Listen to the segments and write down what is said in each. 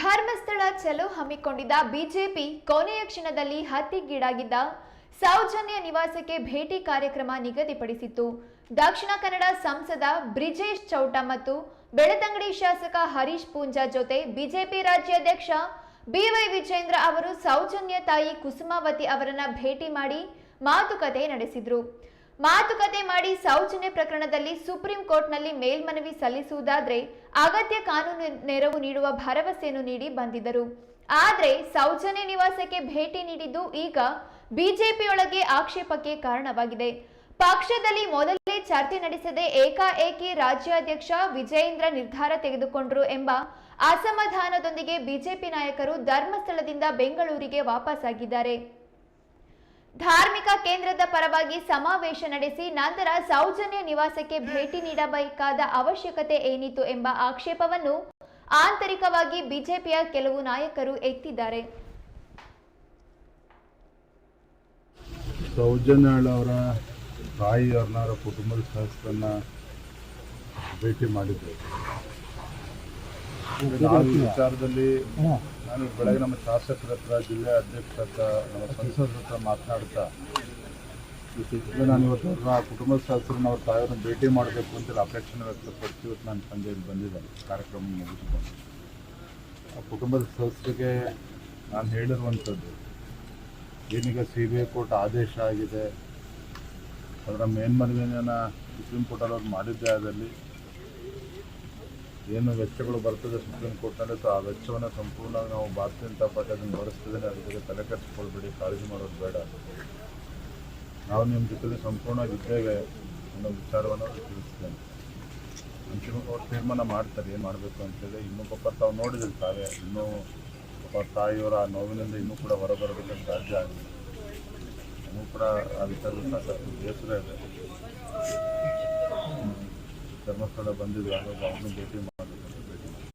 ಧರ್ಮಸ್ಥಳ ಚಲೋ ಹಮ್ಮಿಕೊಂಡಿದ್ದ ಬಿಜೆಪಿ ಕೊನೆಯ ಕ್ಷಣದಲ್ಲಿ ಹತ್ತಿಗೀಡಾಗಿದ್ದ ಸೌಜನ್ಯ ನಿವಾಸಕ್ಕೆ ಭೇಟಿ ಕಾರ್ಯಕ್ರಮ ನಿಗದಿಪಡಿಸಿತ್ತು. ದಕ್ಷಿಣ ಕನ್ನಡ ಸಂಸದ ಬ್ರಿಜೇಶ್ ಚೌಟ ಮತ್ತು ಬೆಳತಂಗಡಿ ಶಾಸಕ ಹರೀಶ್ ಪೂಂಜಾ ಜೊತೆ ಬಿಜೆಪಿ ರಾಜ್ಯಾಧ್ಯಕ್ಷ ಬಿವೈ ವಿಜೇಂದ್ರ ಅವರು ಸೌಜನ್ಯ ತಾಯಿ ಕುಸುಮಾವತಿ ಅವರನ್ನ ಭೇಟಿ ಮಾಡಿ ಮಾತುಕತೆ ನಡೆಸಿದ್ರು. ಮಾತುಕತೆ ಮಾಡಿ ಸೌಜನ್ಯ ಪ್ರಕರಣದಲ್ಲಿ ಸುಪ್ರೀಂ ಕೋರ್ಟ್ನಲ್ಲಿ ಮೇಲ್ಮನವಿ ಸಲ್ಲಿಸುವುದಾದರೆ ಅಗತ್ಯ ಕಾನೂನು ನೆರವು ನೀಡುವ ಭರವಸೆಯನ್ನು ನೀಡಿ ಬಂದಿದ್ದರು. ಆದರೆ ಸೌಜನ್ಯ ನಿವಾಸಕ್ಕೆ ಭೇಟಿ ನೀಡಿದ್ದು ಈಗ ಬಿಜೆಪಿಯೊಳಗೆ ಆಕ್ಷೇಪಕ್ಕೆ ಕಾರಣವಾಗಿದೆ. ಪಕ್ಷದಲ್ಲಿ ಮೊದಲೇ ಚರ್ಚೆ ನಡೆಸದೆ ಏಕಾಏಕಿ ರಾಜ್ಯಾಧ್ಯಕ್ಷ ವಿಜಯೇಂದ್ರ ನಿರ್ಧಾರ ತೆಗೆದುಕೊಂಡರು ಎಂಬ ಅಸಮಾಧಾನದೊಂದಿಗೆ ಬಿಜೆಪಿ ನಾಯಕರು ಧರ್ಮಸ್ಥಳದಿಂದ ಬೆಂಗಳೂರಿಗೆ ವಾಪಸ್ಸಾಗಿದ್ದಾರೆ. ಧಾರ್ಮಿಕ ಕೇಂದ್ರದ ಪರವಾಗಿ ಸಮಾವೇಶ ನಡೆಸಿ ನಂತರ ಸೌಜನ್ಯ ನಿವಾಸಕ್ಕೆ ಭೇಟಿ ನೀಡಬೇಕಾದ ಅವಶ್ಯಕತೆ ಏನಿತ್ತು ಎಂಬ ಆಕ್ಷೇಪವನ್ನು ಆಂತರಿಕವಾಗಿ ಬಿಜೆಪಿಯ ಕೆಲವು ನಾಯಕರು ಎತ್ತಿದ್ದಾರೆ. ಸೌಜನ್ಯಾಳ್ ಅವರ ತಾಯಿಯವ್ರನ್ನ ಅವರ ಕುಟುಂಬದ ಸದಸ್ಯರನ್ನ ಭೇಟಿ ಮಾಡಿದ್ರು. ವಿಚಾರದಲ್ಲಿ ನಾನು ಬೆಳಗ್ಗೆ ನಮ್ಮ ಶಾಸಕರ ಹತ್ರ, ಜಿಲ್ಲೆ ಅಧ್ಯಕ್ಷರ ಹತ್ರ, ನಮ್ಮ ಸಂಸದರ ಹತ್ರ ಮಾತನಾಡ್ತಾ ನಾನು ಇವತ್ತು ಅವ್ರನ್ನ ಕುಟುಂಬದ ಸದಸ್ಯರನ್ನ ಅವ್ರ ತಾಯಿಯವ್ರನ್ನ ಭೇಟಿ ಮಾಡಬೇಕು ಅಂತ ಅಪೇಕ್ಷೆನ ವ್ಯಕ್ತಪಡಿಸಿ ಇವತ್ತು ನಾನು ಸಂಜೆ ಬಂದಿದ್ದೇನೆ ಕಾರ್ಯಕ್ರಮ ಮುಗಿಸ್ಕೊಂಡು ಆ ಕುಟುಂಬದ ಸದಸ್ಯರಿಗೆ ನಾನು ಹೇಳಿರುವಂಥದ್ದು, ಏನೀಗ ಸಿ ಬಿ ಐ ಕೋರ್ಟ್ ಆದೇಶ ಆಗಿದೆ, ಅದರ ಮೇಲ್ಮನವಿಯನ್ನು ಸುಪ್ರೀಂ ಕೋರ್ಟಲ್ಲಿ ಅವ್ರು ಮಾಡಿದ್ದೇ ಆದಲ್ಲಿ ಏನು ವೆಚ್ಚಗಳು ಬರ್ತದೆ ಸುಪ್ರೀಂ ಕೋರ್ಟ್ನಲ್ಲಿ ಸೊ ಆ ವೆಚ್ಚವನ್ನು ಸಂಪೂರ್ಣ ನಾವು ಭಾರತೀಯ ಜನತಾ ಪಾರ್ಟಿ ಅದನ್ನು ಭರಿಸ್ತಿದ್ದೇನೆ ಅದ್ರ ಬಗ್ಗೆ ತಲೆ ಕೆಡಿಸ್ಕೊಳ್ಬೇಡಿ, ಕಾಳಜಿ ಮಾಡೋದು ಬೇಡ. ನಾವು ನಿಮ್ಮ ಜೊತೆಲಿ ಸಂಪೂರ್ಣ ಇದ್ದೇವೆ ಅನ್ನೋ ವಿಚಾರವನ್ನು ತಿಳಿಸ್ತೇನೆ ಅವ್ರು ತೀರ್ಮಾನ ಮಾಡ್ತಾರೆ, ಏನು ಮಾಡಬೇಕು ಅಂತೇಳಿ ಇನ್ನೂ ಪಾಪ ತಾವು ನೋಡಿದ್ರೆ ತಾವೇ. ಇನ್ನೂ ಪಾಪ ತಾಯಿಯವರ ಆ ನೋವಿನಿಂದ ಇನ್ನೂ ಕೂಡ ಹೊರಬರಬೇಕಂತ ಸಾಧ್ಯ ಆಗಿದೆ. ಇನ್ನೂ ಕೂಡ ಆ ವಿಚಾರ ಸಾಕಷ್ಟು ಬೇಸರ ಇದೆ. ಧರ್ಮಸ್ಥಳ ಬಂದಿದ್ವಿ ಆವಾಗ ಅವನು ಭೇಟಿ ಮಾಡಬೇಕು ಅಂತ ಭೇಟಿ ಮಾಡಿ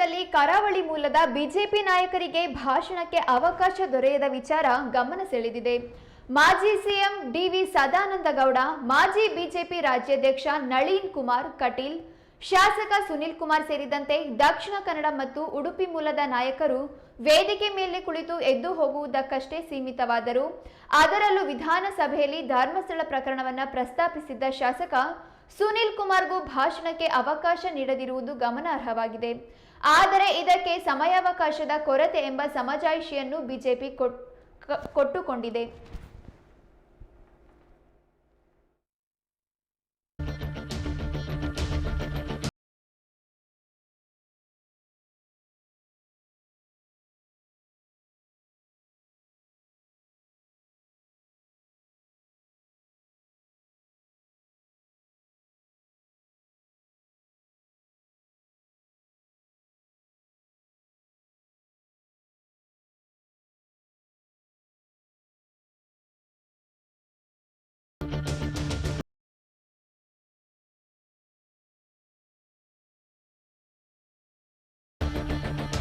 ಸಮಾವೇಶದಲ್ಲಿ ಕರಾವಳಿ ಮೂಲದ ಬಿಜೆಪಿ ನಾಯಕರಿಗೆ ಭಾಷಣಕ್ಕೆ ಅವಕಾಶ ದೊರೆಯದ ವಿಚಾರ ಗಮನ ಸೆಳೆದಿದೆ. ಮಾಜಿ ಸಿಎಂ ಡಿವಿ ಸದಾನಂದ ಗೌಡ ಮಾಜಿ ಬಿಜೆಪಿ ರಾಜ್ಯಾಧ್ಯಕ್ಷ ನಳೀನ್ ಕುಮಾರ್ ಕಟೀಲ್, ಶಾಸಕ ಸುನಿಲ್ ಕುಮಾರ್ ಸೇರಿದಂತೆ ದಕ್ಷಿಣ ಕನ್ನಡ ಮತ್ತು ಉಡುಪಿ ಮೂಲದ ನಾಯಕರು ವೇದಿಕೆ ಮೇಲೆ ಕುಳಿತು ಎದ್ದು ಹೋಗುವುದಕ್ಕಷ್ಟೇ ಸೀಮಿತವಾದರು. ಅದರಲ್ಲೂ ವಿಧಾನಸಭೆಯಲ್ಲಿ ಧರ್ಮಸ್ಥಳ ಪ್ರಕರಣವನ್ನ ಪ್ರಸ್ತಾಪಿಸಿದ್ದ ಶಾಸಕ ಸುನಿಲ್ ಕುಮಾರ್ಗೂ ಭಾಷಣಕ್ಕೆ ಅವಕಾಶ ನೀಡದಿರುವುದು ಗಮನಾರ್ಹವಾಗಿದೆ. ಆದರೆ ಇದಕ್ಕೆ ಸಮಯಾವಕಾಶದ ಕೊರತೆ ಎಂಬ ಸಮಜಾಯಿಷಿಯನ್ನು ಬಿಜೆಪಿ ಕೊಟ್- ಕೊಟ್ಟುಕೊಂಡಿದೆ.